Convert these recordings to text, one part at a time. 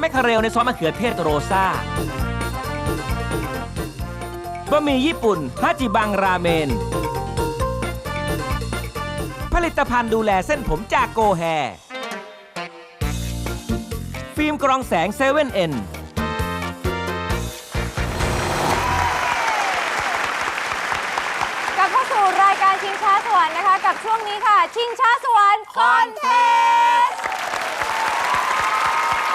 แมคคาเรลในซอสมะเขือเทศโรซาบะหมี่ญี่ปุ่นฮาจิบังราเมน ผลิตภัณฑ์ดูแลเส้นผมจากโกแฮ ฟิล์มกรองแสงเซเว่นเอ็นกลับเข้าสู่รายการชิงช้าสวรรค์นะคะ กับช่วงนี้ค่ะ ชิงช้าสวรรค์คอนเทส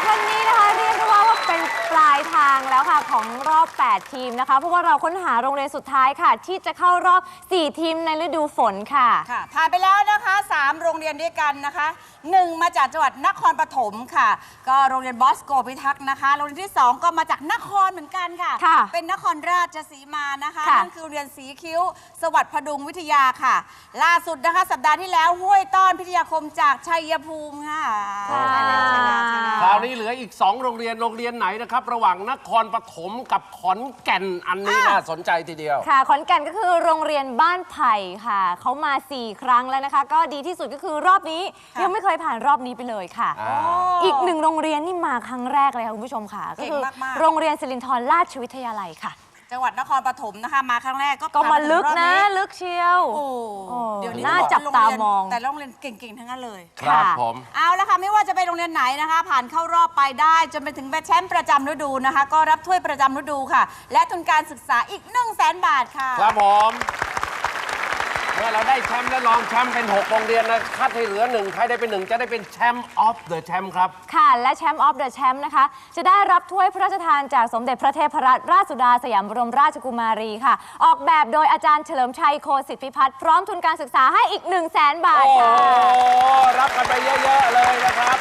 วันนี้นะคะเรียกได้ว่าว่าเป็น ปลายทางแล้วค่ะของรอบ 8 ทีมนะคะ เพราะว่าเราค้นหาโรงเรียนสุดท้ายค่ะ ที่จะเข้ารอบ 4 ทีมในฤดูฝนค่ะ ค่ะผ่านไปแล้วนะคะ 3 โรงเรียนด้วยกันนะคะ 1 มาจากจังหวัดนครปฐมค่ะ ก็โรงเรียนบอสโกพิทักษ์นะคะ โรงเรียนที่ 2 ก็มาจากนครเหมือนกันค่ะ ค่ะเป็นนครราชสีมานะคะค่ะ นั่นคือโรงเรียนสีคิ้ว สวัสดิ์พดุงวิทยาค่ะ ล่าสุดนะคะสัปดาห์ที่แล้วห้วยต้อนพิทยาคมจากชัยภูมิค่ะ ค่ะใช่แล้วใช่แล้วใช่แล้วคราวนี้เหลืออีก 2 โรงเรียน โรงเรียนไหนนะครับระหว่างนครปฐมกับขอนแก่นอันนี้น่าสนใจทีเดียว ค่ะขอนแก่นก็คือโรงเรียนบ้านไผ่ค่ะ เขามา 4 ครั้งแล้วนะคะ ก็ดีที่สุดก็คือรอบนี้ค่ะยังไม่เคยผ่านรอบนี้ไปเลยค่ะ อ่า อีกหนึ่งโรงเรียนนี่มาครั้งแรกเลยค่ะคุณผู้ชมค่ะ ก็เก่งคือมากๆ โรงเรียนสิรินธรราชวิทยาลัยค่ะ จังหวัดนครปฐมนะคะ มาครั้งแรกก็ก็มาผ่ถึงลึกรอบนะ ลึกเชียว โอ้โอ้เดี๋ยวนี้น่าองบอกจับตามอง แต่โรงเรียนเก่งๆทั้งนั้นเลยครับค่ะผม เอาละค่ะไม่ว่าจะไปโรงเรียนไหนนะคะ ผ่านเข้ารอบไปได้จนไปถึงแชมป์ประจำฤดูนะคะ ก็รับถ้วยประจำฤดูค่ะ และทุนการศึกษาอีก1 0 0 0 0แบาทค่ะ ครับผม เมื่อเราได้แชมป์และรองแชมป์เป็น6โรงเรียนนะคัดให้เหลือหนึ่งใครได้เป็นหนึ่งจะได้เป็นแชมป์ออฟเดอะแชมป์ครับ ค่ะ และแชมป์ออฟเดอะแชมป์นะคะ จะได้รับถ้วยพระราชทานจากสมเด็จพระเทพรัตนราชสุดาสยามบรมราชกุมารีค่ะ ออกแบบโดยอาจารย์เฉลิมชัยโคสิทธิพิพัฒน์พร้อมทุนการศึกษาให้อีก 1 0 0 0 0แบาทโอ้ค่ะ รับกันไปเยอะ ๆ เลยนะครับ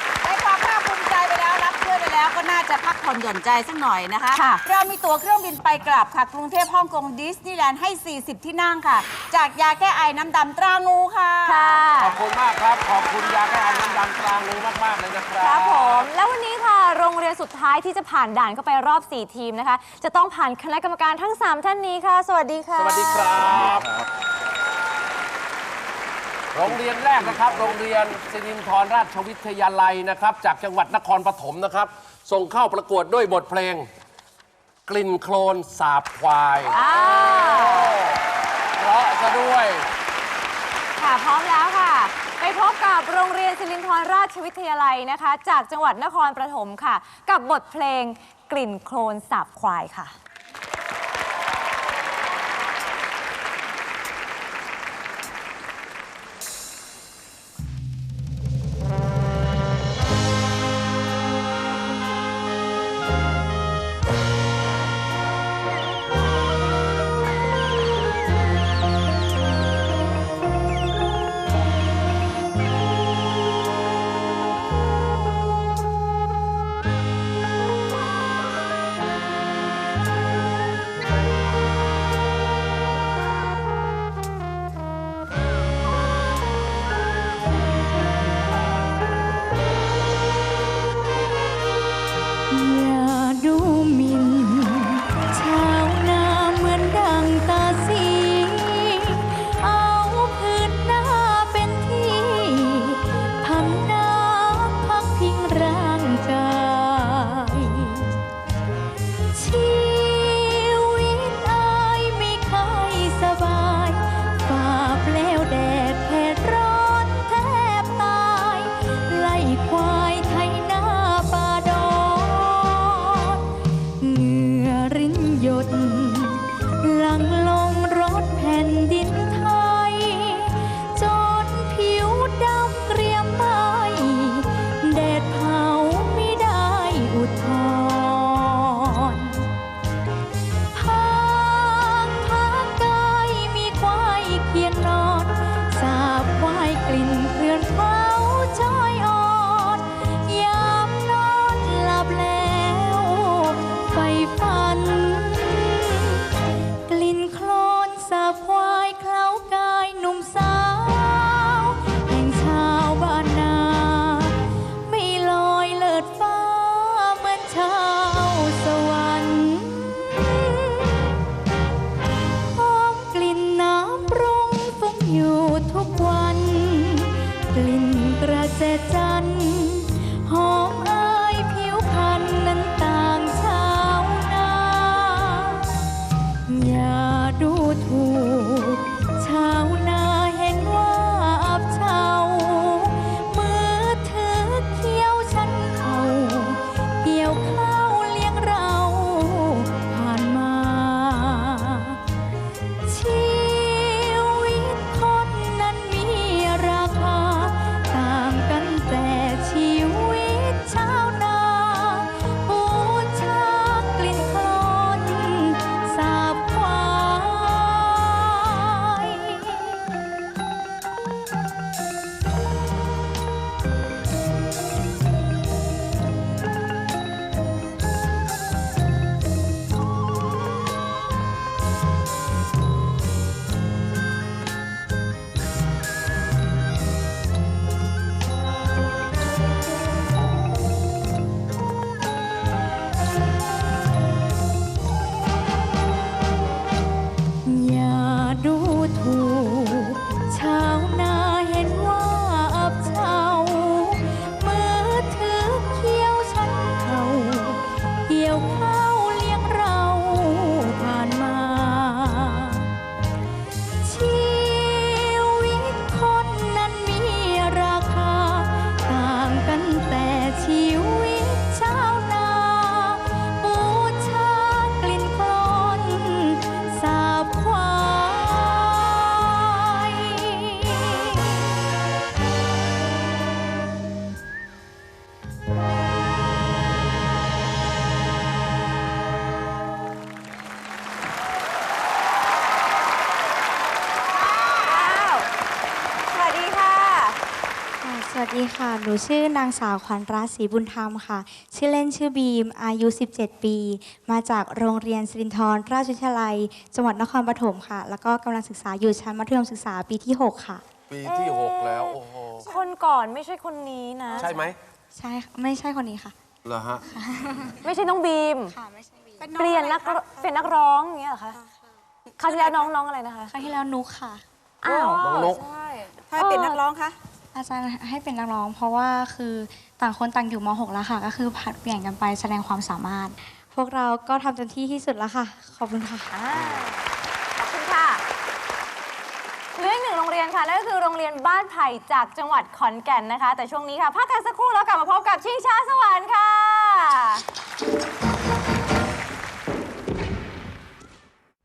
แล้วก็น่าจะพักผ่อนหย่อนใจสักหน่อยนะคะ ค่ะ เรามีตั๋วเครื่องบินไปกลับค่ะ กรุงเทพฮ่องกงดิสนีย์แลนด์ให้ 40 ที่นั่งค่ะ จากยาแก้ไอน้ำดำตรางูค่ะ ค่ะ ขอบคุณมากครับ ขอบคุณยาแก้ไอน้ำดำตรางูมากๆเลยนะครับ ครับผม แล้ววันนี้ค่ะ โรงเรียนสุดท้ายที่จะผ่านด่านเข้าไปรอบ 4 ทีมนะคะ จะต้องผ่านคณะกรรมการทั้ง 3 ท่านนี้ค่ะ สวัสดีค่ะ สวัสดีครับ โรงเรียนแรกนะครับ โรงเรียนสิรินทรราชวิทยาลัยนะครับ จากจังหวัดนครปฐมนะครับ ส่งเข้าประกวดด้วยบทเพลง กลิ่นโคลนสาบควายอ้าวเพราะซะด้วย ค่ะพร้อมแล้วค่ะ ไปพบกับโรงเรียนสิรินทรราชวิทยาลัยนะคะ จากจังหวัดนครปฐมค่ะ กับบทเพลงกลิ่นโคลนสาบควายค่ะ วัสดีค่ะ หนูชื่อนางสาวขวัญรัตน์ศรีบุญธรรมค่ะ ชื่อเล่นชื่อบีม อายุ 17 ปี มาจากโรงเรียนสิรินธรราชวิทยาลัย จังหวัดนครปฐมค่ะ แล้วก็กำลังศึกษาอยู่ชั้นมัธยมศึกษาปีที่ 6 ค่ะ ปีที่ 6 แล้ว โอ้โห คนก่อนไม่ใช่คนนี้นะ ใช่ไหม ใช่ค่ะไม่ใช่คนนี้ค่ะ เหรอฮะ ไม่ใช่น้องบีม ค่ะ ไม่ใช่บีมเปลี่ยนนักร้องเป็นนักร้องอย่างเงี้ยเหรอคะคราวที่แล้วน้องน้องอะไรนะคะ ครั้งที่แล้วนุกค่ะ อ้าว น้องนกใช่ทำไมเป็นนักร้องคะ อาจารย์ให้เป็นนักร้อง เพราะว่าคือต่างคนต่างอยู่ม .6 แล้วค่ะ ก็คือผัดเปลี่ยนกันไปแสดงความสามารถ พวกเราก็ทำเต็มที่ที่สุดแล้วค่ะ ขอบคุณค่ะอ่าขอบคุณค่ะเหลืออีกหนึ่งโรงเรียนค่ะนั่นก็คือโรงเรียนบ้านไผ่จากจังหวัดขอนแก่นนะคะ แต่ช่วงนี้ค่ะพักกันสักครู่แล้วกลับมาพบกับชิงช้าสวรรค์ค่ะ